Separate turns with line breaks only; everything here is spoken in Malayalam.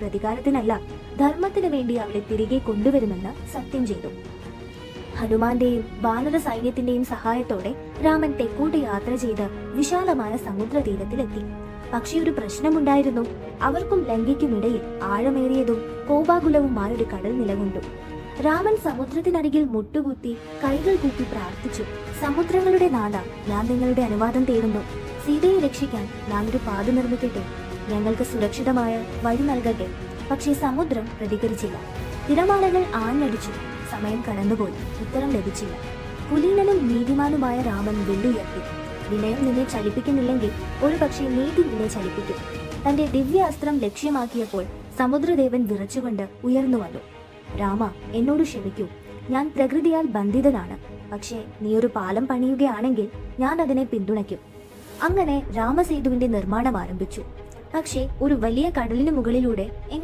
പ്രതികാരത്തിനല്ല ധർമ്മത്തിന് വേണ്ടി അവളെ തിരികെ കൊണ്ടുവരുമെന്ന് സത്യം ചെയ്തു. ഹനുമാന്റെയും വാനര സൈന്യത്തിന്റെയും സഹായത്തോടെ രാമൻ തെക്കോട്ട് യാത്ര ചെയ്ത് വിശാലമായ സമുദ്ര തീരത്തിലെത്തി പക്ഷേ ഒരു പ്രശ്നമുണ്ടായിരുന്നു. അവർക്കും ലങ്കയ്ക്കുമിടയിൽ ആഴമേറിയതും കോപാകുലവുമായ ഒരു കടൽ നിലകൊണ്ടു. രാമൻ സമുദ്രത്തിനരികിൽ മുട്ടുകുത്തി കൈകൾ കൂപ്പി പ്രാർത്ഥിച്ചു സമുദ്രങ്ങളുടെ നാഥ ഞാൻ നിങ്ങളുടെ അനുവാദം തേടുന്നു. സീതയെ രക്ഷിക്കാൻ ഞാനൊരു പാത നിർമ്മിക്കട്ടെ? ഞങ്ങൾക്ക് സുരക്ഷിതമായ വഴി നൽകട്ടെ. പക്ഷേ സമുദ്രം പ്രതികരിച്ചില്ല. തിരമാലകൾ ആഞ്ഞടിച്ചു. സമയം കടന്നുപോയി. ഉത്തരം ലഭിച്ചില്ല. കുലീനനും നീതിമാനുമായ രാമൻ വെല്ലുയർത്തി വിനയം നിന്നെ ചലിപ്പിക്കുന്നില്ലെങ്കിൽ ഒരുപക്ഷെ നീതി നിന്നെ ചലിപ്പിക്കും. തന്റെ ദിവ്യാസ്ത്രം ലക്ഷ്യമാക്കിയപ്പോൾ സമുദ്രദേവൻ വിറച്ചുകൊണ്ട് ഉയർന്നു വന്നു. രാമ എന്നോട് ക്ഷമിക്കൂ. ഞാൻ പ്രകൃതിയാൽ ബന്ധിതനാണ്. പക്ഷേ നീ ഒരു പാലം പണിയുകയാണെങ്കിൽ ഞാൻ അതിനെ പിന്തുണയ്ക്കും. അങ്ങനെ രാമസേതുവിന്റെ നിർമ്മാണം ആരംഭിച്ചു. പക്ഷേ ഒരു വലിയ കടലിന് മുകളിലൂടെ